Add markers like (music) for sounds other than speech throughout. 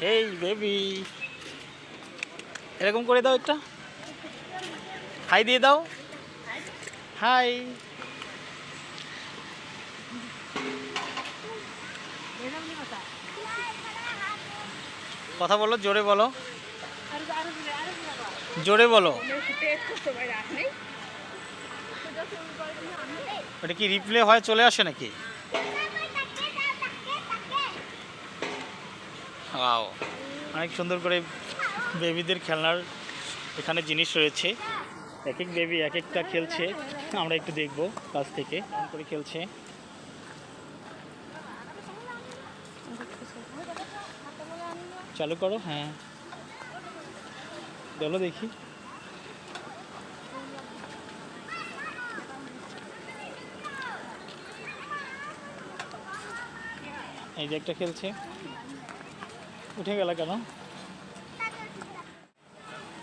এই বেবি এরকম করে দাও একটা। হাই দিয়ে দাও। হাই কথা বলো, জোরে বলো। জোরে বলো। ওটা কি রিপ্লে হয়, চলে আসে নাকি? অনেক সুন্দর করে বেবিদের খেলনার এখানে জিনিস রয়েছে। এক এক বেবি এক একটা খেলছে। আমরা একটু দেখব কাছ থেকে কেমন করে খেলছে। চালু করো হ্যাঁ। চলো দেখি। এই যে একটা খেলছে। উঠে গেল কেন?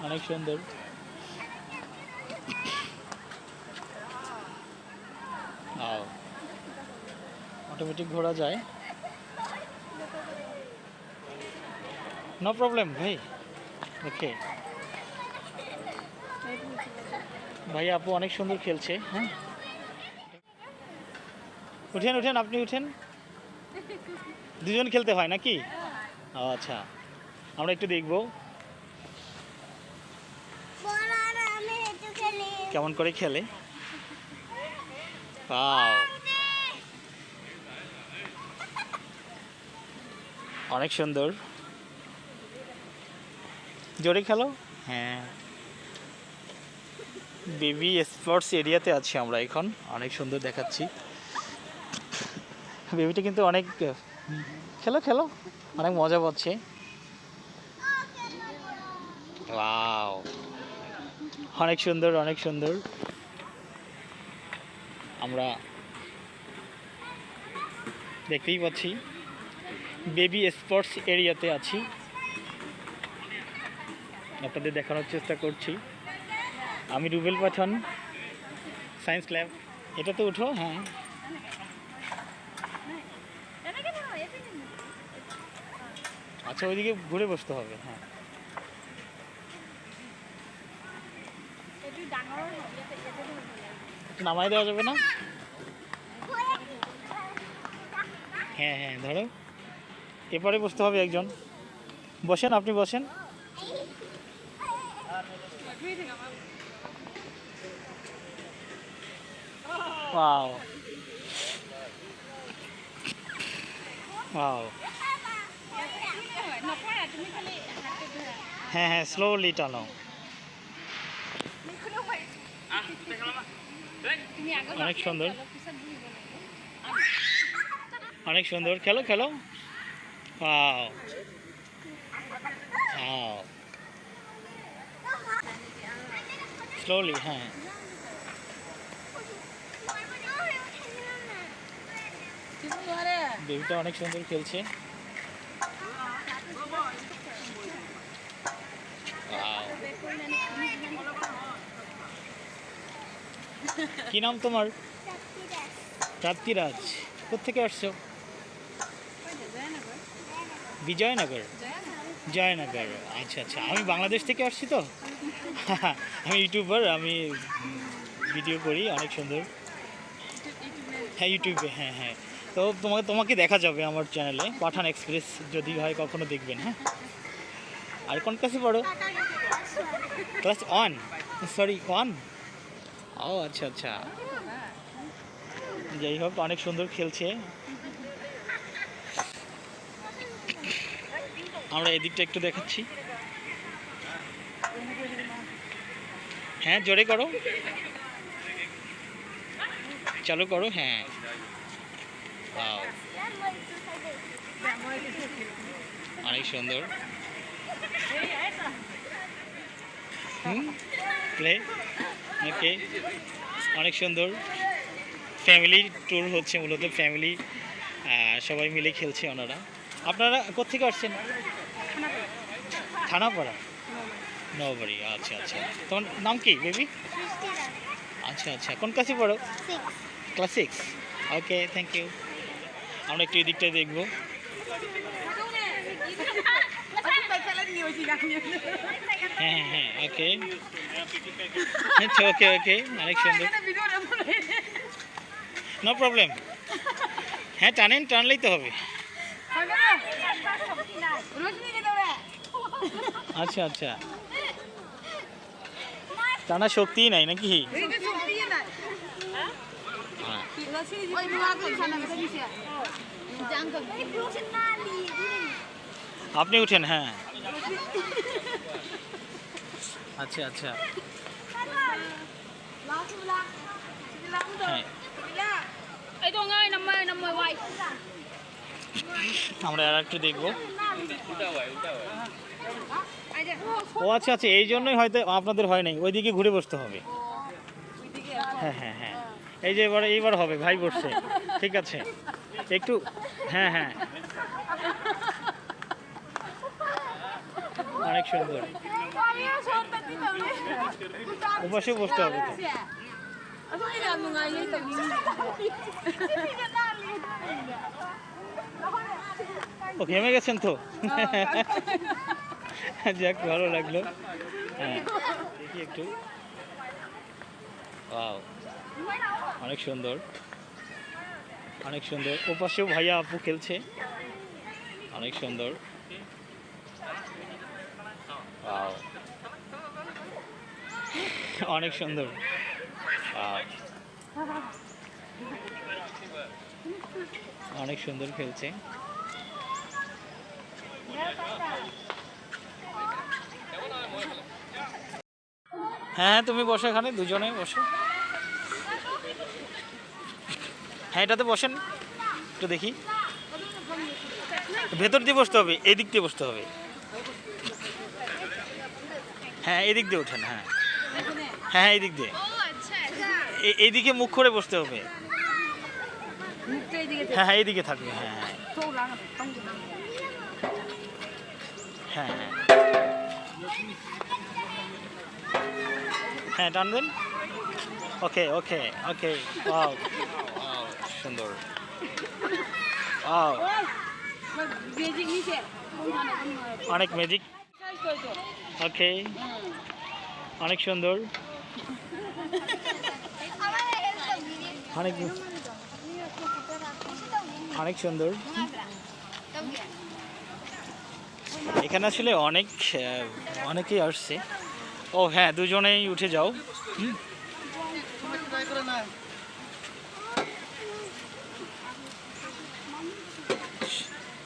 অনেক সুন্দর। অটোমেটিক ঘোরা যায়। নো প্রবলেম ভাই। ওকে ভাই, আপু অনেক সুন্দর খেলছে হ্যাঁ? উঠেন উঠেন, আপনি উঠেন। দুজন খেলতে হয় নাকি? আচ্ছা। আমরা একটু দেখব। কেমন করে খেলে. অনেক সুন্দর। জোরে খেলো? হ্যাঁ। বেবি স্পোর্টস এরিয়াতে আছি আমরা এখন। অনেক সুন্দর দেখাচ্ছি। বেবিটা কিন্তু অনেক, খেলো খেলো। অনেক মজা পাচ্ছে। অনেক সুন্দর অনেক সুন্দর। আমরা দেখতেই পাচ্ছি। বেবি স্পোর্টস এরিয়াতে আছি। আপনাদের দেখানোর চেষ্টা করছি। আমি রুবেল পাঠান সায়েন্স ল্যাব এটা তো উঠো হ্যাঁ। আচ্ছা ওইদিকে ঘুরে বসতে হবে হ্যাঁ। নামাই দেওয়া যাবে না? হ্যাঁ হ্যাঁ ধরো। এপারে বসতে হবে একজন। বসেন, আপনি বসেন। ওয়াও। ওয়াও। হ্যাঁ হ্যাঁ স্লোলি টানো। অনেক সুন্দর। অনেক সুন্দর। খেলো খেলো। ওয়াও স্লোলি হ্যাঁ। বেবিটা অনেক সুন্দর খেলছে Wow. (laughs) কি নাম তোমার? প্রাপ্তিরাজ কোথেকে আসছো? বিজয়নগর। জয়নগর আচ্ছা আচ্ছা। আমি বাংলাদেশ থেকে আসছি তো? (laughs) আমি ইউটিউবার আমি ভিডিও করি অনেক সুন্দর। হ্যাঁ ইউটিউবে হ্যাঁ হ্যাঁ। তো তোমাকে তোমাকে দেখা যাবে আমার চ্যানেলে পাঠান এক্সপ্রেস যদি হয় কখনো দেখবেন হ্যাঁ? আর কোন ক্লাসে পড়ো? ক্লাস ওয়ান সরি ওয়ান ও আচ্ছা আচ্ছা। যাই হোক, অনেক সুন্দর খেলছে। আমরা এদিকটা একটু দেখাচ্ছি। হ্যাঁ জোরে করো। চালু করো হ্যাঁ। অনেক সুন্দর। হুম? Play okay. অনেক সুন্দর। ফ্যামিলি ট্যুর হচ্ছে মূলত ফ্যামিলি সবাই মিলে খেলছে ওনারা। আপনারা কোথেকে আসছেন? থানাপাড়া। নববাড়ি আচ্ছা আচ্ছা। তোমার নাম কি বেবি আচ্ছা আচ্ছা। কোন ক্লাসে পড়ো? Class six okay thank you আমরা একটু এদিকটায় দেখব। হ্যাঁ হ্যাঁ হ্যাঁ ওকে আচ্ছা ওকে ওকে অনেক সুন্দর। নো প্রবলেম হ্যাঁ টানেন টানলেই তো হবে। আচ্ছা আচ্ছা। টানা শক্তিই নাই নাকি? হ্যাঁ। আপনি উঠেন হ্যাঁ। আচ্ছা আচ্ছা। হ্যাঁ। Ê con ơi, 50 50 quay. আমরা আর একটু দেখব। ও আচ্ছা আচ্ছা এই জন্যই হয়তো আপনাদের হয় নাই। ওইদিকে ঘুরে বসতে হবে। হ্যাঁ হ্যাঁ হ্যাঁ। এই যে এবার এইবার হবে ভাই বসছে। ঠিক আছে। একটু হ্যাঁ হ্যাঁ। অনেক সুন্দর। ওপাশেও বসতে হবে ও, ঘেমে গেছেন তো? যাক, ভালো লাগল। হ্যাঁ দেখি একটু। অনেক সুন্দর। অনেক সুন্দর। ওপাশেও ভাইয়া আপু খেলছে। অনেক সুন্দর। অনেক সুন্দর. অনেক সুন্দর খেলছে। হ্যাঁ তুমি বসো এখানে দুজনে বসো। হ্যাঁ এটাতে বসেন। একটু দেখি। ভেতর দিয়ে বসতে হবে এই দিক দিয়ে বসতে হবে। হ্যাঁ এদিক দিয়ে ওঠেন হ্যাঁ। হ্যাঁ হ্যাঁ এই দিয়ে। এ- এইদিকে মুখ করে বসতে হবে। হ্যাঁ হ্যাঁ এইদিকে থাকবে হ্যাঁ হ্যাঁ। হ্যাঁ হ্যাঁ। হ্যাঁ ওকে ওকে ওকে ওয়াও। ওয়াও। সুন্দর অনেক ম্যাজিক ওকে অনেক সুন্দর। অনেক অনেক সুন্দর। এখানে আসলে অনেক অনেকেই আসছে। ও হ্যাঁ দুজনেই উঠে যাও।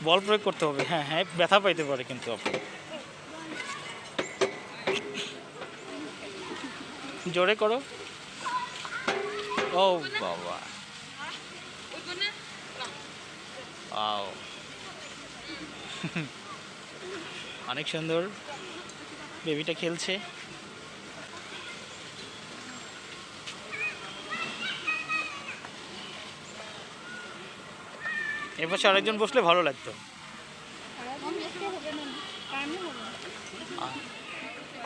বল প্রয়োগ করতে হবে। হ্যাঁ হ্যাঁ ব্যথা পাইতে পারে কিন্তু আপনি। জোরে করো। ও বাবা. (laughs) অনেক সুন্দর। বেবিটা খেলছে। এর পাশে আরেকজন বসলে ভালো লাগতো।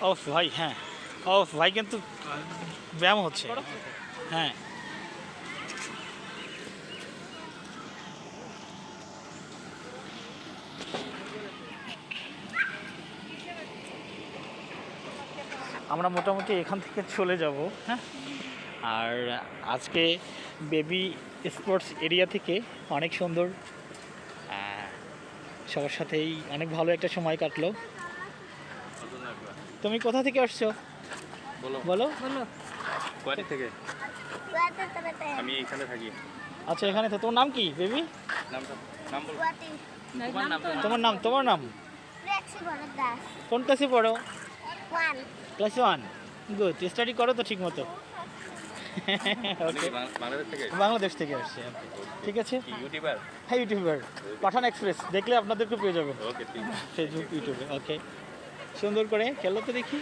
ও ভাই হ্যাঁ। ও ভাই কিন্তু ব্যায়াম হচ্ছে। হ্যাঁ। আমরা মোটামুটি এখান থেকে চলে যাব হ্যাঁ। আর আজকে বেবি স্পোর্টস এরিয়া থেকে অনেক সুন্দর সবার সাথেই অনেক ভালো একটা সময় কাটলো। তুমি কোথা থেকে আসছো? বলো। বলো। কয়টা থেকে। আমি এখানে থাকি। আচ্ছা এখানে তো তোমার নাম কি বেবি? নামটা নাম বলো। তোমার নাম তোমার নাম তোমার নাম? কোন ক্লাসে পড়ো? ক্লাস ওয়ান গুড স্টাডি করো তো ঠিক মতো বাংলাদেশ থেকে? বাংলাদেশ আসছে ঠিক আছে? ইউটিউবার হ্যাঁ ইউটিউবার পাঠান এক্সপ্রেস দেখলে আপনাদেরকে পেয়ে যাবে ওকে ফেসবুক ইউটিউবে ওকে সুন্দর করে খেলো তো দেখি।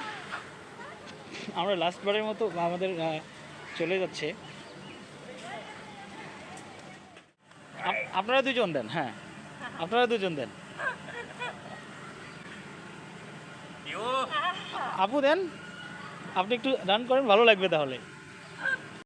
আমরা লাস্ট বারের মতো আমাদের চলে যাচ্ছে। আপ- আপনারা দুজন দেন হ্যাঁ। আপনারা দুজন দেন। আপু দেন। আপনি একটু রান করেন, ভালো লাগবে তাহলে।